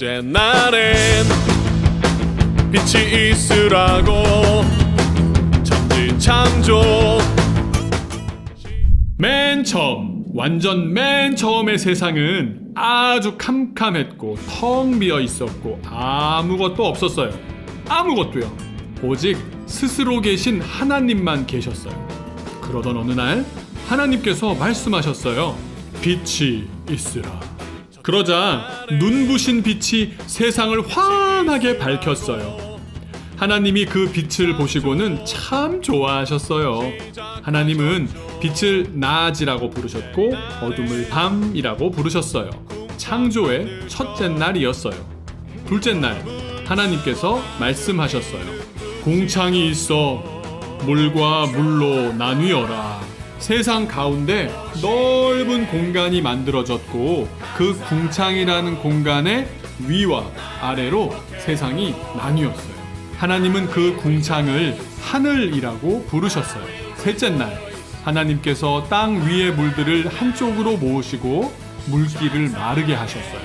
일곱째 날엔 빛이 있으라고 천지 창조 맨 처음, 완전 맨 처음의 세상은 아주 캄캄했고 텅 비어 있었고 아무것도 없었어요. 아무것도요. 오직 스스로 계신 하나님만 계셨어요. 그러던 어느 날 하나님께서 말씀하셨어요. 빛이 있으라. 그러자 눈부신 빛이 세상을 환하게 밝혔어요. 하나님이 그 빛을 보시고는 참 좋아하셨어요. 하나님은 빛을 낮이라고 부르셨고 어둠을 밤이라고 부르셨어요. 창조의 첫째 날이었어요. 둘째 날 하나님께서 말씀하셨어요. 공창이 있어 물과 물로 나뉘어라. 세상 가운데 넓은 공간이 만들어졌고 그 궁창이라는 공간의 위와 아래로 세상이 나뉘었어요. 하나님은 그 궁창을 하늘이라고 부르셨어요. 셋째 날 하나님께서 땅 위의 물들을 한쪽으로 모으시고 물기를 마르게 하셨어요.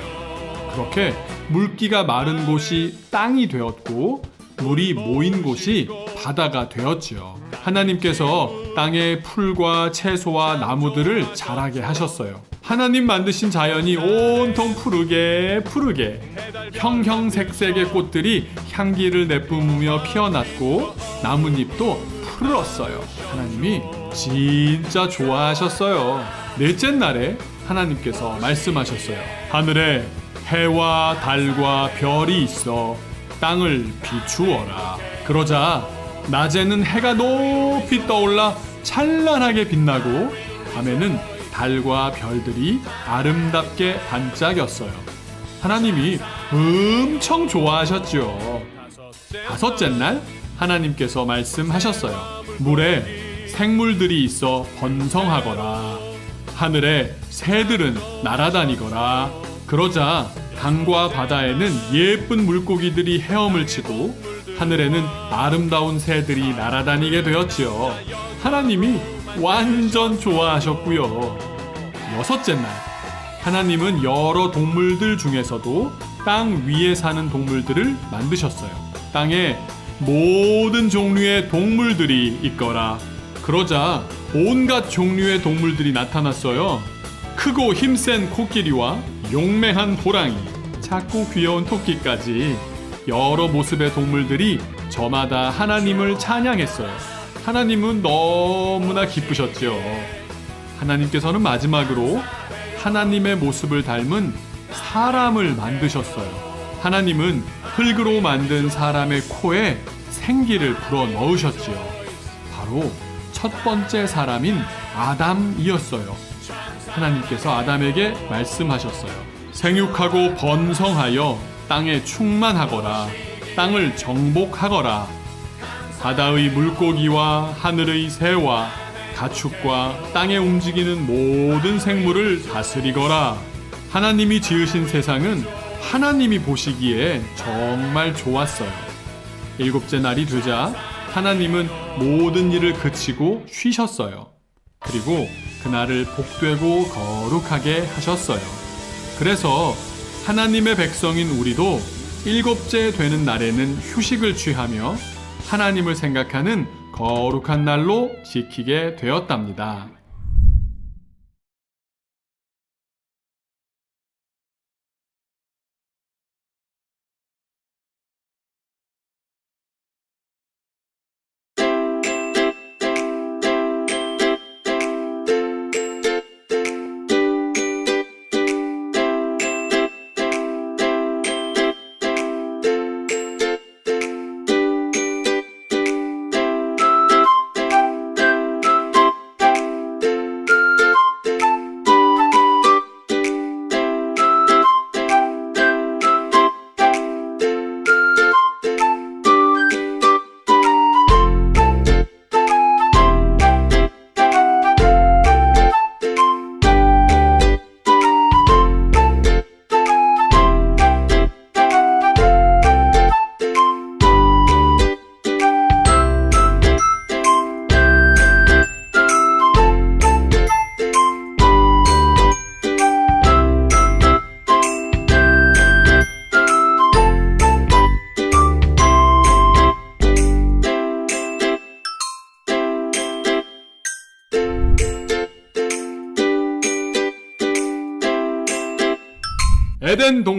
그렇게 물기가 마른 곳이 땅이 되었고 물이 모인 곳이 바다가 되었지요. 하나님께서 땅의 풀과 채소와 나무들을 자라게 하셨어요. 하나님 만드신 자연이 온통 푸르게 푸르게 형형색색의 꽃들이 향기를 내뿜으며 피어났고 나뭇잎도 푸르렀어요. 하나님이 진짜 좋아하셨어요. 넷째 날에 하나님께서 말씀하셨어요. 하늘에 해와 달과 별이 있어 땅을 비추어라. 그러자 낮에는 해가 높이 떠올라 찬란하게 빛나고 밤에는 달과 별들이 아름답게 반짝였어요. 하나님이 엄청 좋아하셨죠. 다섯째 날 하나님께서 말씀하셨어요. 물에 생물들이 있어 번성하거라. 하늘에 새들은 날아다니거라. 그러자 강과 바다에는 예쁜 물고기들이 헤엄을 치고 하늘에는 아름다운 새들이 날아다니게 되었지요. 하나님이 완전 좋아하셨고요. 여섯째 날 하나님은 여러 동물들 중에서도 땅 위에 사는 동물들을 만드셨어요. 땅에 모든 종류의 동물들이 있거라. 그러자 온갖 종류의 동물들이 나타났어요. 크고 힘센 코끼리와 용맹한 호랑이, 작고 귀여운 토끼까지 여러 모습의 동물들이 저마다 하나님을 찬양했어요. 하나님은 너무나 기쁘셨죠. 하나님께서는 마지막으로 하나님의 모습을 닮은 사람을 만드셨어요. 하나님은 흙으로 만든 사람의 코에 생기를 불어 넣으셨지요. 바로 첫 번째 사람인 아담이었어요. 하나님께서 아담에게 말씀하셨어요. 생육하고 번성하여 땅에 충만하거라. 땅을 정복하거라. 바다의 물고기와 하늘의 새와 가축과 땅에 움직이는 모든 생물을 다스리거라. 하나님이 지으신 세상은 하나님이 보시기에 정말 좋았어요. 일곱째 날이 되자 하나님은 모든 일을 그치고 쉬셨어요. 그리고 그날을 복되고 거룩하게 하셨어요. 그래서 하나님의 백성인 우리도 일곱째 되는 날에는 휴식을 취하며 하나님을 생각하는 거룩한 날로 지키게 되었답니다.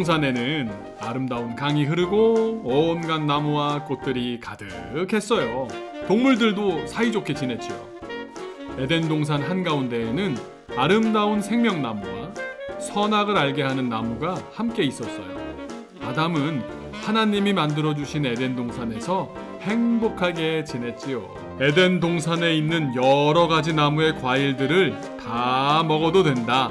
동산에는 아름다운 강이 흐르고 온갖 나무와 꽃들이 가득했어요. 동물들도 사이좋게 지냈지요. 에덴 동산 한가운데에는 아름다운 생명나무와 선악을 알게 하는 나무가 함께 있었어요. 아담은 하나님이 만들어 주신 에덴 동산에서 행복하게 지냈지요. 에덴 동산에 있는 여러 가지 나무의 과일들을 다 먹어도 된다.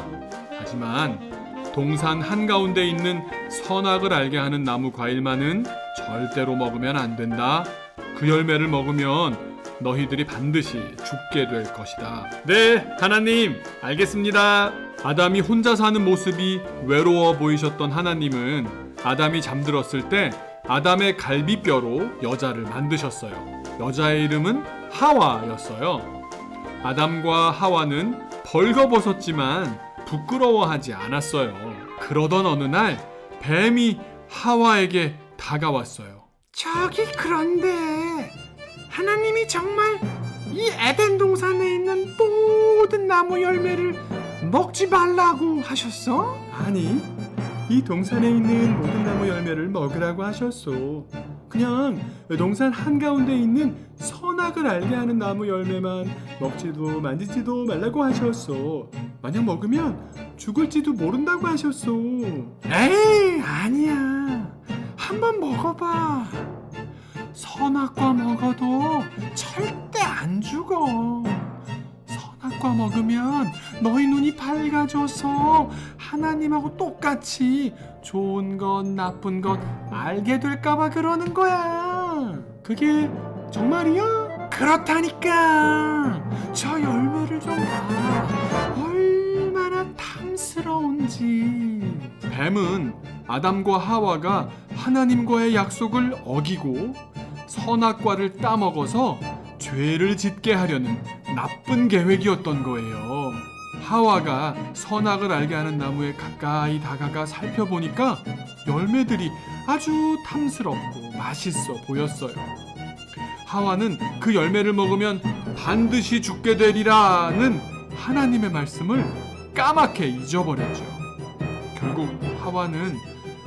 하지만 동산 한가운데 있는 선악을 알게 하는 나무 과일만은 절대로 먹으면 안 된다. 그 열매를 먹으면 너희들이 반드시 죽게 될 것이다. 네, 하나님, 알겠습니다. 아담이 혼자 사는 모습이 외로워 보이셨던 하나님은 아담이 잠들었을 때 아담의 갈비뼈로 여자를 만드셨어요. 여자의 이름은 하와였어요. 아담과 하와는 벌거벗었지만 부끄러워하지 않았어요. 그러던 어느 날 뱀이 하와에게 다가왔어요. 저기 그런데 하나님이 정말 이 에덴 동산에 있는 모든 나무 열매를 먹지 말라고 하셨어? 아니, 이 동산에 있는 모든 나무 열매를 먹으라고 하셨소. 그냥 동산 한가운데 있는 선악을 알게 하는 나무 열매만 먹지도 만지지도 말라고 하셨소. 만약 먹으면 죽을지도 모른다고 하셨소. 에이 아니야 한번 먹어봐 선악과 먹어도 절대 안 죽어 선악과 먹으면 너희 눈이 밝아져서 하나님하고 똑같이 좋은 것 나쁜 것 알게 될까봐 그러는 거야 그게 정말이야? 그렇다니까 저 열매를 좀 봐 얼마나 탐스러운지 뱀은 아담과 하와가 하나님과의 약속을 어기고 선악과를 따먹어서 죄를 짓게 하려는 나쁜 계획이었던 거예요. 하와가 선악을 알게 하는 나무에 가까이 다가가 살펴보니까 열매들이 아주 탐스럽고 맛있어 보였어요. 하와는 그 열매를 먹으면 반드시 죽게 되리라는 하나님의 말씀을 까맣게 잊어버렸죠. 결국 하와는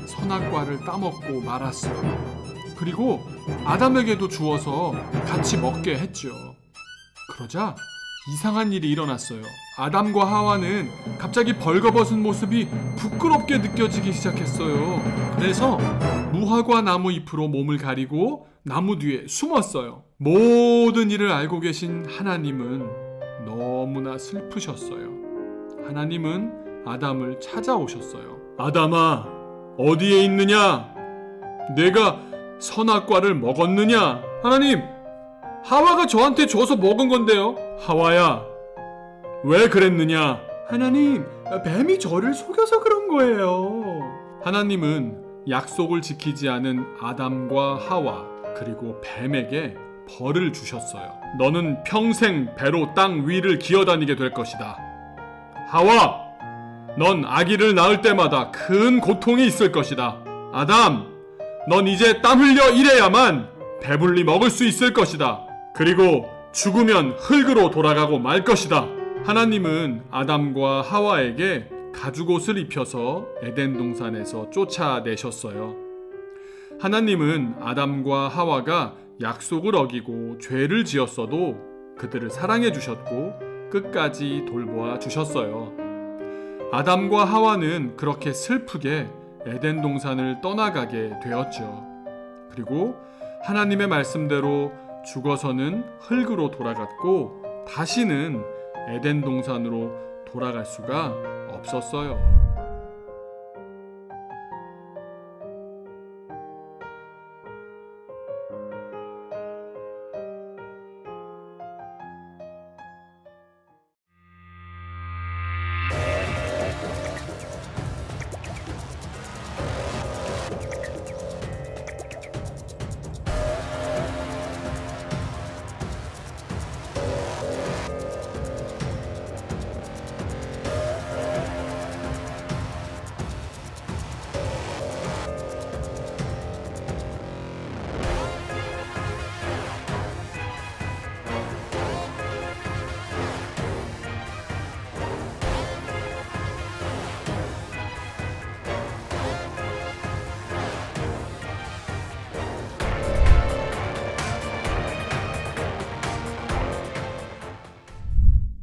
선악과를 따먹고 말았어요. 그리고 아담에게도 주어서 같이 먹게 했죠. 그러자 이상한 일이 일어났어요. 아담과 하와는 갑자기 벌거벗은 모습이 부끄럽게 느껴지기 시작했어요. 그래서 무화과 나무 잎으로 몸을 가리고 나무 뒤에 숨었어요. 모든 일을 알고 계신 하나님은 너무나 슬프셨어요. 하나님은 아담을 찾아오셨어요. 아담아, 어디에 있느냐? 내가 선악과를 먹었느냐? 하나님, 하와가 저한테 줘서 먹은 건데요. 하와야, 왜 그랬느냐? 하나님, 뱀이 저를 속여서 그런 거예요. 하나님은 약속을 지키지 않은 아담과 하와, 그리고 뱀에게 벌을 주셨어요. 너는 평생 배로 땅 위를 기어다니게 될 것이다. 하와, 넌 아기를 낳을 때마다 큰 고통이 있을 것이다. 아담, 넌 이제 땀 흘려 일해야만 배불리 먹을 수 있을 것이다. 그리고 죽으면 흙으로 돌아가고 말 것이다. 하나님은 아담과 하와에게 가죽옷을 입혀서 에덴 동산에서 쫓아내셨어요. 하나님은 아담과 하와가 약속을 어기고 죄를 지었어도 그들을 사랑해 주셨고 끝까지 돌보아 주셨어요. 아담과 하와는 그렇게 슬프게 에덴 동산을 떠나가게 되었죠. 그리고 하나님의 말씀대로 죽어서는 흙으로 돌아갔고 다시는 에덴 동산으로 돌아갈 수가 없었어요.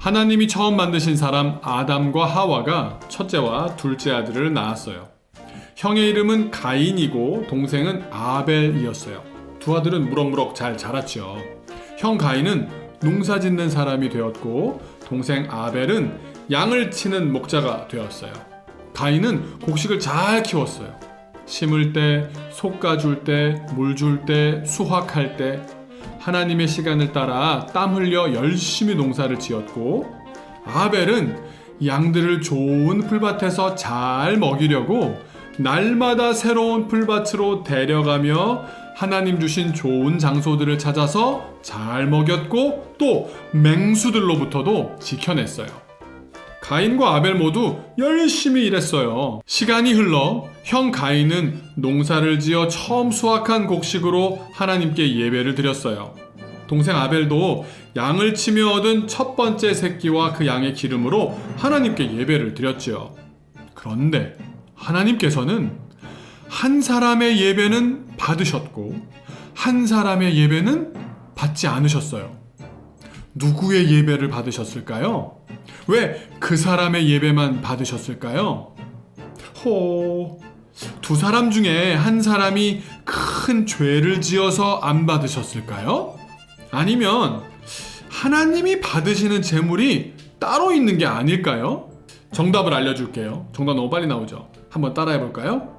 하나님이 처음 만드신 사람 아담과 하와가 첫째와 둘째 아들을 낳았어요. 형의 이름은 가인이고 동생은 아벨이었어요. 두 아들은 무럭무럭 잘 자랐죠. 형 가인은 농사 짓는 사람이 되었고 동생 아벨은 양을 치는 목자가 되었어요. 가인은 곡식을 잘 키웠어요. 심을 때, 솎아줄 때, 물 줄 때, 수확할 때 하나님의 시간을 따라 땀 흘려 열심히 농사를 지었고 아벨은 양들을 좋은 풀밭에서 잘 먹이려고 날마다 새로운 풀밭으로 데려가며 하나님 주신 좋은 장소들을 찾아서 잘 먹였고 또 맹수들로부터도 지켜냈어요. 가인과 아벨 모두 열심히 일했어요. 시간이 흘러 형 가인은 농사를 지어 처음 수확한 곡식으로 하나님께 예배를 드렸어요. 동생 아벨도 양을 치며 얻은 첫 번째 새끼와 그 양의 기름으로 하나님께 예배를 드렸지요. 그런데 하나님께서는 한 사람의 예배는 받으셨고 한 사람의 예배는 받지 않으셨어요. 누구의 예배를 받으셨을까요? 왜 그 사람의 예배만 받으셨을까요? 호, 두 사람 중에 한 사람이 큰 죄를 지어서 안 받으셨을까요? 아니면 하나님이 받으시는 재물이 따로 있는 게 아닐까요? 정답을 알려줄게요. 정답 너무 빨리 나오죠? 한번 따라해 볼까요?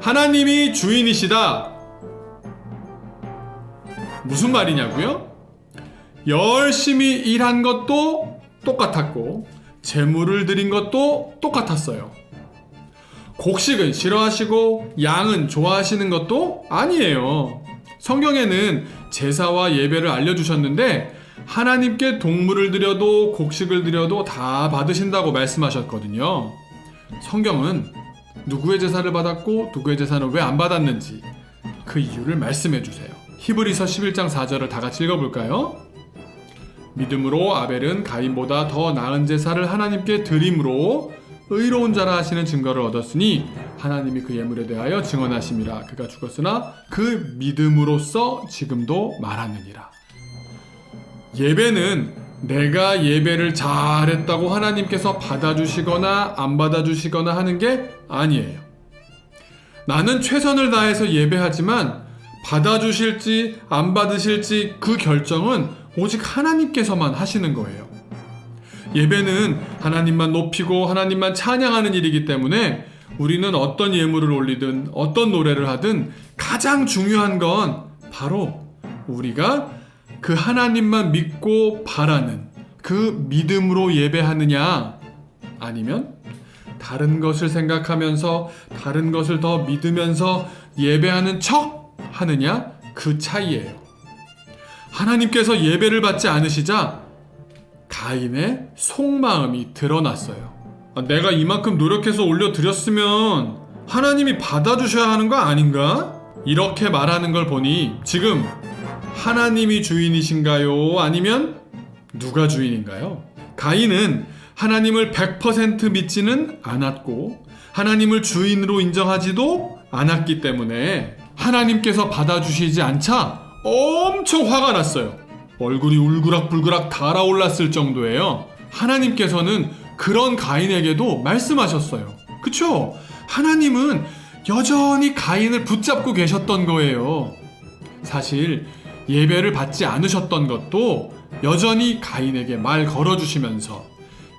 하나님이 주인이시다. 무슨 말이냐고요? 열심히 일한 것도 똑같았고 재물을 드린 것도 똑같았어요. 곡식은 싫어하시고 양은 좋아하시는 것도 아니에요. 성경에는 제사와 예배를 알려주셨는데 하나님께 동물을 드려도 곡식을 드려도 다 받으신다고 말씀하셨거든요. 성경은 누구의 제사를 받았고 누구의 제사는 왜 안 받았는지 그 이유를 말씀해 주세요. 히브리서 11장 4절을 다 같이 읽어볼까요? 믿음으로 아벨은 가인보다 더 나은 제사를 하나님께 드림으로 의로운 자라 하시는 증거를 얻었으니 하나님이 그 예물에 대하여 증언하심이라. 그가 죽었으나 그 믿음으로써 지금도 말하느니라. 예배는 내가 예배를 잘했다고 하나님께서 받아주시거나 안 받아주시거나 하는 게 아니에요. 나는 최선을 다해서 예배하지만 받아주실지 안 받으실지 그 결정은 오직 하나님께서만 하시는 거예요. 예배는 하나님만 높이고 하나님만 찬양하는 일이기 때문에 우리는 어떤 예물을 올리든 어떤 노래를 하든 가장 중요한 건 바로 우리가 그 하나님만 믿고 바라는 그 믿음으로 예배하느냐 아니면 다른 것을 생각하면서 다른 것을 더 믿으면서 예배하는 척 하느냐 그 차이예요. 하나님께서 예배를 받지 않으시자 가인의 속마음이 드러났어요. 아, 내가 이만큼 노력해서 올려드렸으면 하나님이 받아주셔야 하는 거 아닌가? 이렇게 말하는 걸 보니 지금 하나님이 주인이신가요? 아니면 누가 주인인가요? 가인은 하나님을 100% 믿지는 않았고 하나님을 주인으로 인정하지도 않았기 때문에 하나님께서 받아주시지 않자 엄청 화가 났어요. 얼굴이 울그락불그락 달아올랐을 정도예요. 하나님께서는 그런 가인에게도 말씀하셨어요. 그쵸? 하나님은 여전히 가인을 붙잡고 계셨던 거예요. 사실 예배를 받지 않으셨던 것도 여전히 가인에게 말 걸어주시면서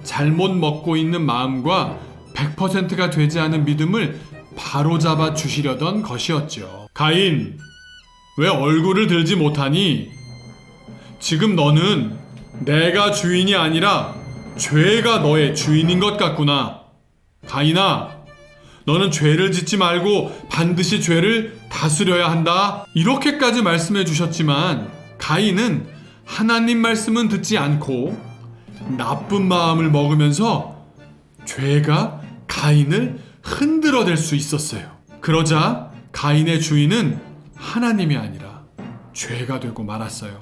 잘못 먹고 있는 마음과 100%가 되지 않은 믿음을 바로잡아 주시려던 것이었죠. 가인, 왜 얼굴을 들지 못하니? 지금 너는 내가 주인이 아니라 죄가 너의 주인인 것 같구나. 가인아, 너는 죄를 짓지 말고 반드시 죄를 다스려야 한다. 이렇게까지 말씀해 주셨지만 가인은 하나님 말씀은 듣지 않고 나쁜 마음을 먹으면서 죄가 가인을 흔들어댈 수 있었어요. 그러자 가인의 주인은 하나님이 아니라 죄가 되고 말았어요.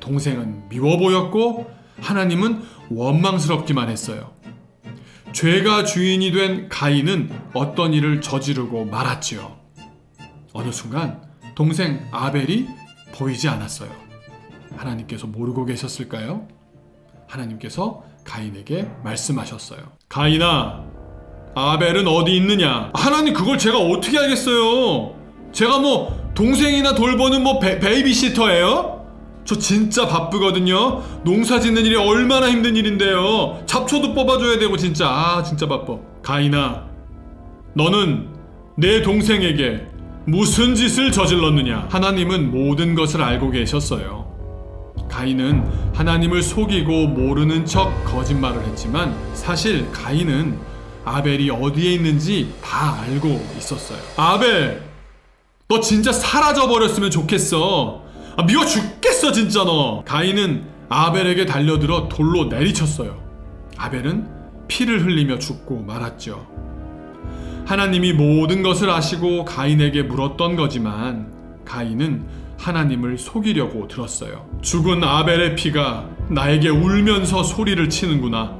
동생은 미워 보였고 하나님은 원망스럽기만 했어요. 죄가 주인이 된 가인은 어떤 일을 저지르고 말았지요. 어느 순간 동생 아벨이 보이지 않았어요. 하나님께서 모르고 계셨을까요? 하나님께서 가인에게 말씀하셨어요. 가인아, 아벨은 어디 있느냐? 하나님 그걸 제가 어떻게 알겠어요? 제가 뭐 동생이나 돌보는 뭐 베, 베이비시터예요? 저 진짜 바쁘거든요. 농사 짓는 일이 얼마나 힘든 일인데요. 잡초도 뽑아줘야 되고 진짜 아 진짜 바빠. 가인아, 너는 내 동생에게 무슨 짓을 저질렀느냐? 하나님은 모든 것을 알고 계셨어요. 가인은 하나님을 속이고 모르는 척 거짓말을 했지만 사실 가인은 아벨이 어디에 있는지 다 알고 있었어요. 아벨, 너 진짜 사라져 버렸으면 좋겠어. 아, 미워 죽겠어 진짜 너. 가인은 아벨에게 달려들어 돌로 내리쳤어요. 아벨은 피를 흘리며 죽고 말았죠. 하나님이 모든 것을 아시고 가인에게 물었던 거지만 가인은 하나님을 속이려고 들었어요. 죽은 아벨의 피가 나에게 울면서 소리를 치는구나.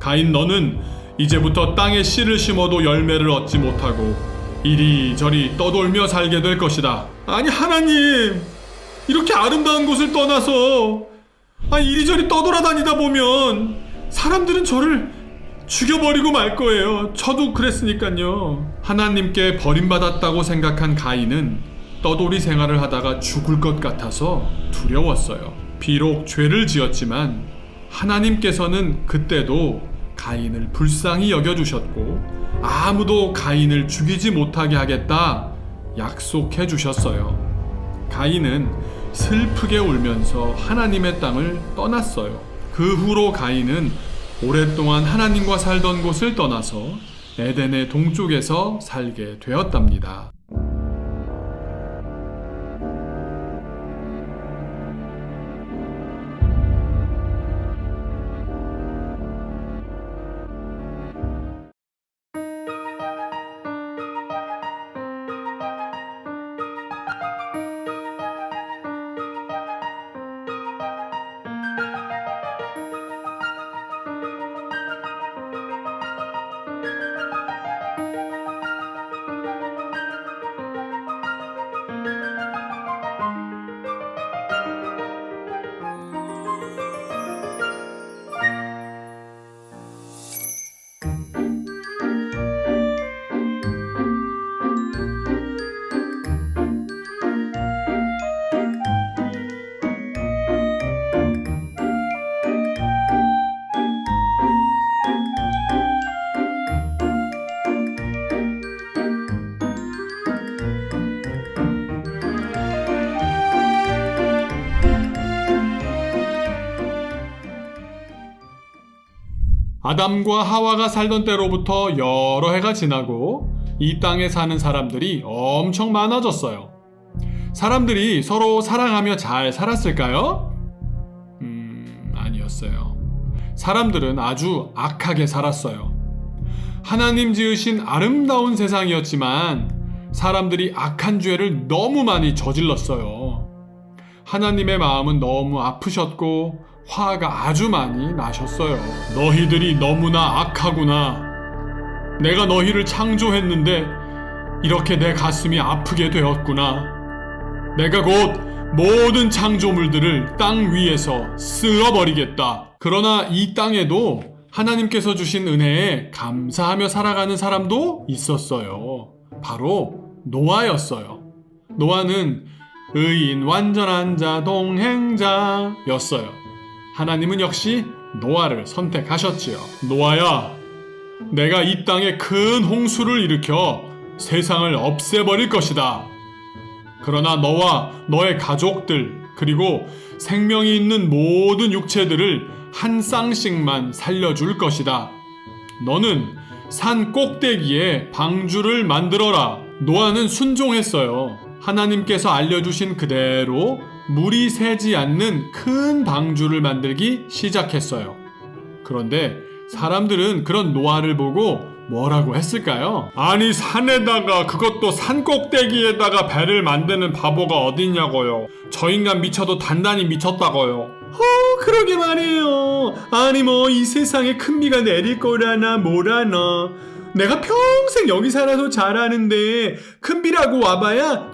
가인 너는 이제부터 땅에 씨를 심어도 열매를 얻지 못하고 이리저리 떠돌며 살게 될 것이다. 아니 하나님 이렇게 아름다운 곳을 떠나서 아 이리저리 떠돌아다니다 보면 사람들은 저를 죽여버리고 말 거예요. 저도 그랬으니까요. 하나님께 버림받았다고 생각한 가인은 떠돌이 생활을 하다가 죽을 것 같아서 두려웠어요. 비록 죄를 지었지만 하나님께서는 그때도 가인을 불쌍히 여겨주셨고 아무도 가인을 죽이지 못하게 하겠다 약속해 주셨어요. 가인은 슬프게 울면서 하나님의 땅을 떠났어요. 그 후로 가인은 오랫동안 하나님과 살던 곳을 떠나서 에덴의 동쪽에서 살게 되었답니다. 아담과 하와가 살던 때로부터 여러 해가 지나고 이 땅에 사는 사람들이 엄청 많아졌어요. 사람들이 서로 사랑하며 잘 살았을까요? 음, 아니었어요. 사람들은 아주 악하게 살았어요. 하나님 지으신 아름다운 세상이었지만 사람들이 악한 죄를 너무 많이 저질렀어요. 하나님의 마음은 너무 아프셨고 화가 아주 많이 나셨어요. 너희들이 너무나 악하구나. 내가 너희를 창조했는데 이렇게 내 가슴이 아프게 되었구나. 내가 곧 모든 창조물들을 땅 위에서 쓸어버리겠다. 그러나 이 땅에도 하나님께서 주신 은혜에 감사하며 살아가는 사람도 있었어요. 바로 노아였어요. 노아는 의인 완전한 자 동행자였어요. 하나님은 역시 노아를 선택하셨지요. 노아야, 내가 이 땅에 큰 홍수를 일으켜 세상을 없애버릴 것이다. 그러나 너와 너의 가족들, 그리고 생명이 있는 모든 육체들을 한 쌍씩만 살려줄 것이다. 너는 산 꼭대기에 방주를 만들어라. 노아는 순종했어요. 하나님께서 알려주신 그대로 물이 새지 않는 큰 방주를 만들기 시작했어요. 그런데 사람들은 그런 노아를 보고 뭐라고 했을까요? 아니 산에다가 그것도 산 꼭대기에다가 배를 만드는 바보가 어딨냐고요. 저 인간 미쳐도 단단히 미쳤다고요. 어 그러게 말이에요. 아니 뭐 이 세상에 큰 비가 내릴 거라나 뭐라나 내가 평생 여기 살아서 잘하는데 큰 비라고 와봐야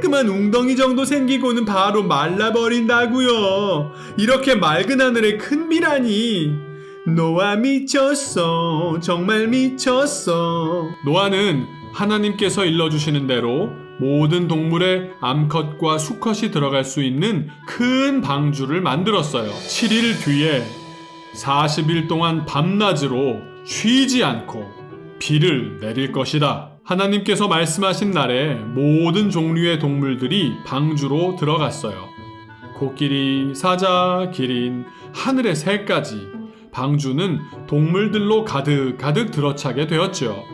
쬐끄만 웅덩이 정도 생기고는 바로 말라버린다고요. 이렇게 맑은 하늘에 큰 비라니. 노아 미쳤어. 정말 미쳤어. 노아는 하나님께서 일러주시는 대로 모든 동물의 암컷과 수컷이 들어갈 수 있는 큰 방주를 만들었어요. 7일 뒤에 40일 동안 밤낮으로 쉬지 않고 비를 내릴 것이다. 하나님께서 말씀하신 날에 모든 종류의 동물들이 방주로 들어갔어요. 코끼리, 사자, 기린, 하늘의 새까지 방주는 동물들로 가득 가득 들어차게 되었죠.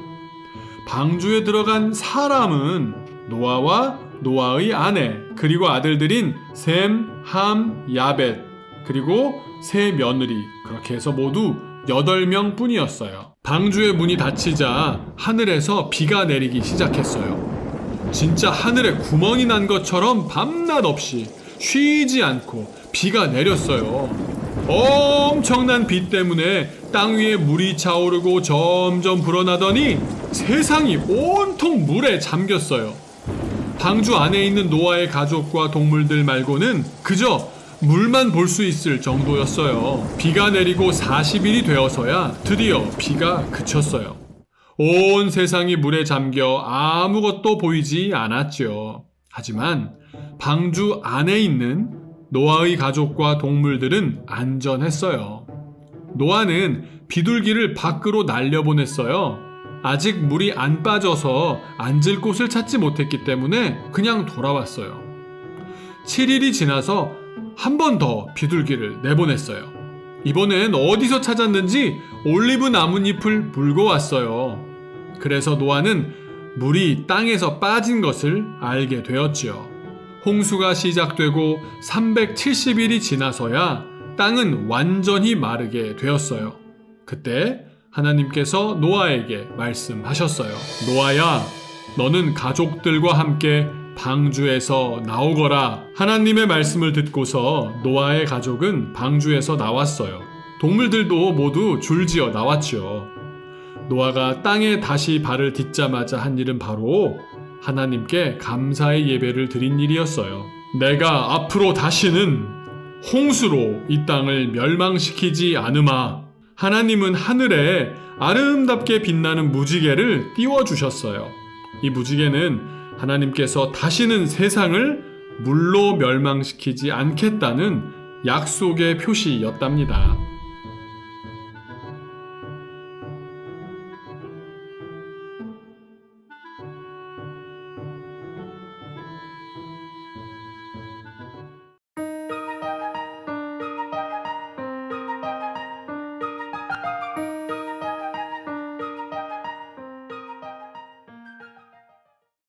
방주에 들어간 사람은 노아와 노아의 아내 그리고 아들들인 셈, 함, 야벳 그리고 세 며느리 그렇게 해서 모두 8명 뿐이었어요. 방주의 문이 닫히자 하늘에서 비가 내리기 시작했어요. 진짜 하늘에 구멍이 난 것처럼 밤낮 없이 쉬지 않고 비가 내렸어요. 엄청난 비 때문에 땅 위에 물이 차오르고 점점 불어나더니 세상이 온통 물에 잠겼어요. 방주 안에 있는 노아의 가족과 동물들 말고는 그저 물만 볼 수 있을 정도였어요. 비가 내리고 40일이 되어서야 드디어 비가 그쳤어요. 온 세상이 물에 잠겨 아무것도 보이지 않았죠. 하지만 방주 안에 있는 노아의 가족과 동물들은 안전했어요. 노아는 비둘기를 밖으로 날려보냈어요. 아직 물이 안 빠져서 앉을 곳을 찾지 못했기 때문에 그냥 돌아왔어요. 7일이 지나서 한 번 더 비둘기를 내보냈어요. 이번엔 어디서 찾았는지 올리브 나뭇잎을 물고 왔어요. 그래서 노아는 물이 땅에서 빠진 것을 알게 되었지요. 홍수가 시작되고 370일이 지나서야 땅은 완전히 마르게 되었어요. 그때 하나님께서 노아에게 말씀하셨어요. 노아야, 너는 가족들과 함께 방주에서 나오거라. 하나님의 말씀을 듣고서 노아의 가족은 방주에서 나왔어요. 동물들도 모두 줄지어 나왔죠. 노아가 땅에 다시 발을 딛자마자 한 일은 바로 하나님께 감사의 예배를 드린 일이었어요. 내가 앞으로 다시는 홍수로 이 땅을 멸망시키지 않으마. 하나님은 하늘에 아름답게 빛나는 무지개를 띄워주셨어요. 이 무지개는 하나님께서 다시는 세상을 물로 멸망시키지 않겠다는 약속의 표시였답니다.